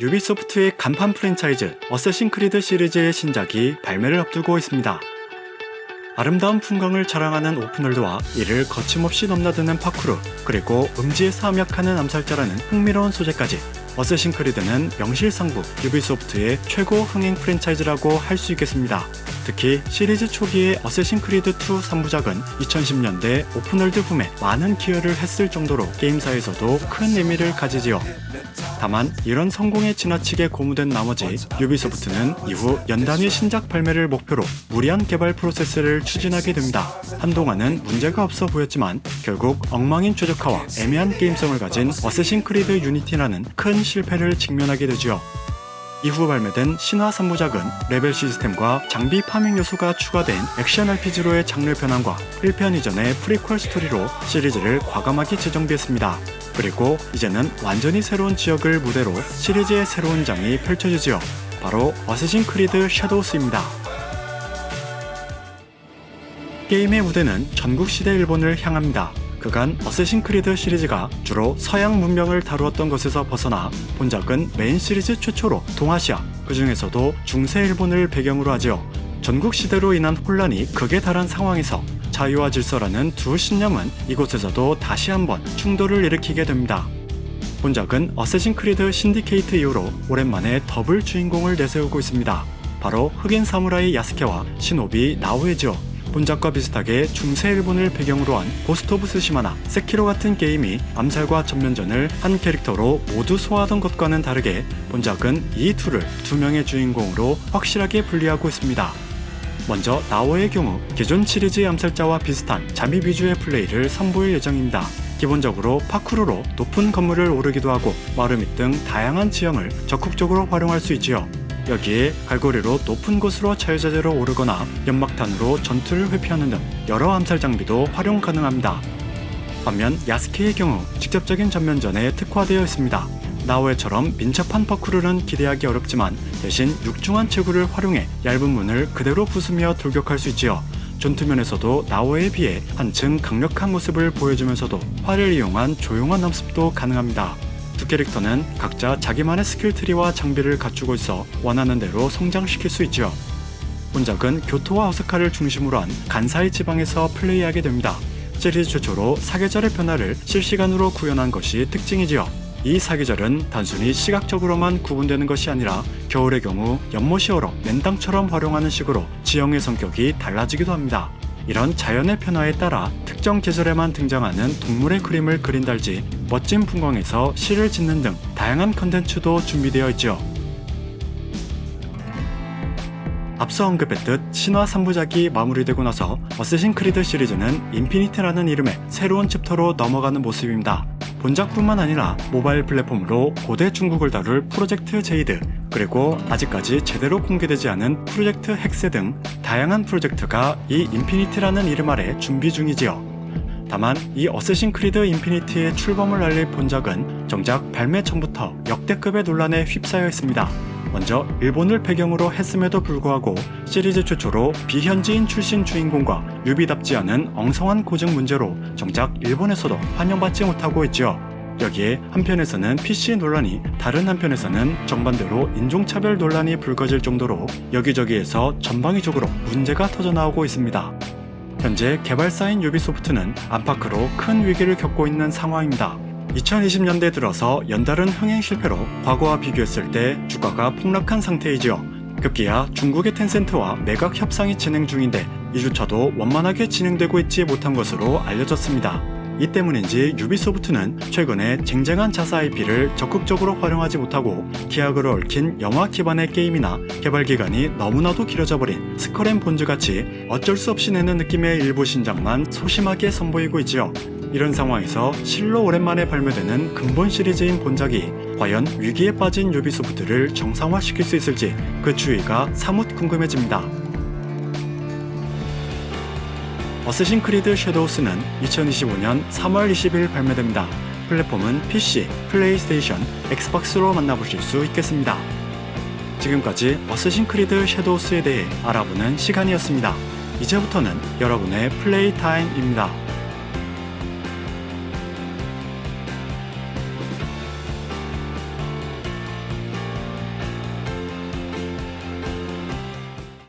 유비소프트의 간판 프랜차이즈 어쌔신 크리드 시리즈의 신작이 발매를 앞두고 있습니다. 아름다운 풍광을 자랑하는 오픈월드와 이를 거침없이 넘나드는 파쿠르, 그리고 음지에서 암약하는 암살자라는 흥미로운 소재까지 어쌔신 크리드는 명실상부 유비소프트의 최고 흥행 프랜차이즈라고 할 수 있겠습니다. 특히 시리즈 초기의 어쌔신 크리드 2 3부작은 2010년대 오픈월드 붐에 많은 기여를 했을 정도로 게임사에서도 큰 의미를 가지지요. 다만 이런 성공에 지나치게 고무된 나머지 유비소프트는 이후 연단위 신작 발매를 목표로 무리한 개발 프로세스를 추진하게 됩니다. 한동안은 문제가 없어 보였지만 결국 엉망인 최적화와 애매한 게임성을 가진 어쌔신 크리드 유니티라는 큰 실패를 직면하게 되지요. 이후 발매된 신화 3부작은 레벨 시스템과 장비 파밍 요소가 추가된 액션 RPG로의 장르 변환과 1편 이전의 프리퀄 스토리로 시리즈를 과감하게 재정비했습니다. 그리고 이제는 완전히 새로운 지역을 무대로 시리즈의 새로운 장이 펼쳐지지요. 바로 어쌔신 크리드 섀도우스입니다. 게임의 무대는 전국시대 일본을 향합니다. 그간 어쌔신 크리드 시리즈가 주로 서양 문명을 다루었던 것에서 벗어나 본작은 메인 시리즈 최초로 동아시아, 그 중에서도 중세 일본을 배경으로 하지요. 전국 시대로 인한 혼란이 극에 달한 상황에서 자유와 질서라는 두 신념은 이곳에서도 다시 한번 충돌을 일으키게 됩니다. 본작은 어쌔신 크리드 신디케이트 이후로 오랜만에 더블 주인공을 내세우고 있습니다. 바로 흑인 사무라이 야스케와 시노비 나오에지요. 본작과 비슷하게 중세 일본을 배경으로 한 고스트 오브 스시마나 세키로 같은 게임이 암살과 전면전을 한 캐릭터로 모두 소화하던 것과는 다르게 본작은 이 둘을 두 명의 주인공으로 확실하게 분리하고 있습니다. 먼저 나오의 경우 기존 시리즈 암살자와 비슷한 잠입 위주의 플레이를 선보일 예정입니다. 기본적으로 파쿠르로 높은 건물을 오르기도 하고 마르밋 등 다양한 지형을 적극적으로 활용할 수 있지요. 여기에 갈고리로 높은 곳으로 자유자재로 오르거나 연막탄으로 전투를 회피하는 등 여러 암살 장비도 활용 가능합니다. 반면 야스케의 경우 직접적인 전면전에 특화되어 있습니다. 나오에처럼 민첩한 퍼크루는 기대하기 어렵지만 대신 육중한 체구를 활용해 얇은 문을 그대로 부수며 돌격할 수 있지요. 전투면에서도 나오에 비해 한층 강력한 모습을 보여주면서도 활을 이용한 조용한 암습도 가능합니다. 두 캐릭터는 각자 자기만의 스킬 트리와 장비를 갖추고 있어 원하는 대로 성장시킬 수 있지요. 본작은 교토와 오사카를 중심으로 한 간사이 지방에서 플레이하게 됩니다. 시리즈 최초로 사계절의 변화를 실시간으로 구현한 것이 특징이지요. 이 사계절은 단순히 시각적으로만 구분되는 것이 아니라 겨울의 경우 연못이어로 맨땅처럼 활용하는 식으로 지형의 성격이 달라지기도 합니다. 이런 자연의 변화에 따라 특정 계절에만 등장하는 동물의 그림을 그린달지 멋진 풍광에서 시를 짓는 등 다양한 컨텐츠도 준비되어 있죠. 앞서 언급했듯 신화 3부작이 마무리되고 나서 어쌔신 크리드 시리즈는 인피니트라는 이름의 새로운 챕터로 넘어가는 모습입니다. 본작뿐만 아니라 모바일 플랫폼으로 고대 중국을 다룰 프로젝트 제이드, 그리고 아직까지 제대로 공개되지 않은 프로젝트 헥세 등 다양한 프로젝트가 이 인피니트라는 이름 아래 준비 중이지요. 다만 이 어쌔신 크리드 인피니트의 출범을 알릴 본작은 정작 발매 전부터 역대급의 논란에 휩싸여 있습니다. 먼저 일본을 배경으로 했음에도 불구하고 시리즈 최초로 비현지인 출신 주인공과 유비답지 않은 엉성한 고증 문제로 정작 일본에서도 환영받지 못하고 있지요. 여기에 한편에서는 PC 논란이 다른 한편에서는 정반대로 인종차별 논란이 불거질 정도로 여기저기에서 전방위적으로 문제가 터져나오고 있습니다. 현재 개발사인 유비소프트는 안팎으로 큰 위기를 겪고 있는 상황입니다. 2020년대 들어서 연달은 흥행 실패로 과거와 비교했을 때 주가가 폭락한 상태이지요. 급기야 중국의 텐센트와 매각 협상이 진행 중인데 이조차도 원만하게 진행되고 있지 못한 것으로 알려졌습니다. 이 때문인지 유비소프트는 최근에 쟁쟁한 자사 IP를 적극적으로 활용하지 못하고 계약으로 얽힌 영화 기반의 게임이나 개발 기간이 너무나도 길어져 버린 스컬 앤 본즈 같이 어쩔 수 없이 내는 느낌의 일부 신작만 소심하게 선보이고 있지요. 이런 상황에서 실로 오랜만에 발매되는 근본 시리즈인 본작이 과연 위기에 빠진 유비소프트를 정상화시킬 수 있을지 그 추이가 사뭇 궁금해집니다. 어쌔신 크리드 섀도우스는 2025년 3월 20일 발매됩니다. 플랫폼은 PC, 플레이스테이션, 엑스박스로 만나보실 수 있겠습니다. 지금까지 어쌔신 크리드 섀도우스에 대해 알아보는 시간이었습니다. 이제부터는 여러분의 플레이 타임입니다.